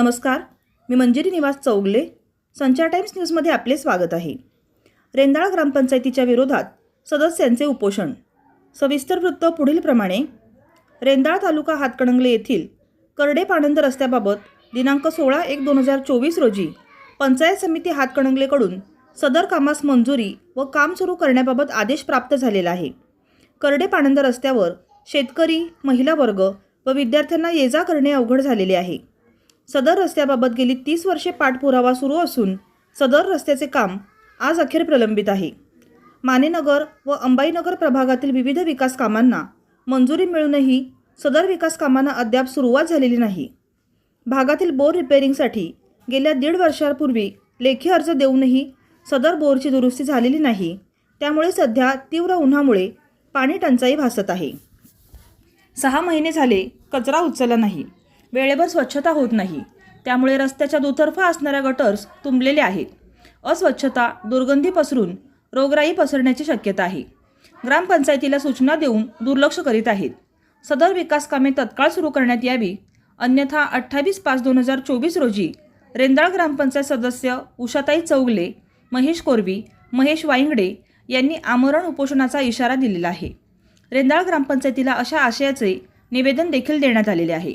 नमस्कार मी मंजिरी निवास चौगले संचार टाइम्स न्यूजमध्ये आपले स्वागत आहे. रेंदाळ ग्रामपंचायतीच्या विरोधात सदस्यांचे उपोषण. सविस्तर वृत्त पुढीलप्रमाणे रेंदाळ तालुका हातकणंगले येथील करडे पाणंद रस्त्याबाबत दिनांक सोळा एक दोन हजार चोवीस रोजी पंचायत समिती हातकणंगलेकडून सदर कामास मंजुरी व काम सुरू करण्याबाबत आदेश प्राप्त झालेला आहे. करडे पाणंद रस्त्यावर शेतकरी महिला वर्ग व विद्यार्थ्यांना ये जा करणे अवघड झालेले आहे. सदर रस्त्याबाबत गेली तीस वर्षे पाठपुरावा सुरू असून सदर रस्त्याचे काम आज अखेर प्रलंबित आहे. मानेनगर व अंबाईनगर प्रभागातील विविध विकास कामांना मंजुरी मिळूनही सदर विकास कामांना अद्याप सुरुवात झालेली नाही. भागातील बोर रिपेअरिंगसाठी गेल्या दीड वर्षापूर्वी लेखी अर्ज देऊनही सदर बोरची दुरुस्ती झालेली नाही. त्यामुळे सध्या तीव्र उन्हामुळे पाणी टंचाई भासत आहे. सहा महिने झाले कचरा उचलला नाही. वेळेवर स्वच्छता होत नाही. त्यामुळे रस्त्याच्या दुतर्फा असणाऱ्या गटर्स तुंबलेले आहेत. अस्वच्छता दुर्गंधी पसरून रोगराई पसरण्याची शक्यता आहे. ग्रामपंचायतीला सूचना देऊन दुर्लक्ष करीत आहेत. सदर विकास कामे तत्काळ सुरू करण्यात यावी अन्यथा अठ्ठावीस पाच दोन हजार चोवीस रोजी रेंदाळ ग्रामपंचायत सदस्य उषाताई चौगले महेश कोरवी महेश वाईंगडे यांनी आमरण उपोषणाचा इशारा दिलेला आहे. रेंदाळ ग्रामपंचायतीला अशा आशयाचे निवेदन देखील देण्यात आलेले आहे.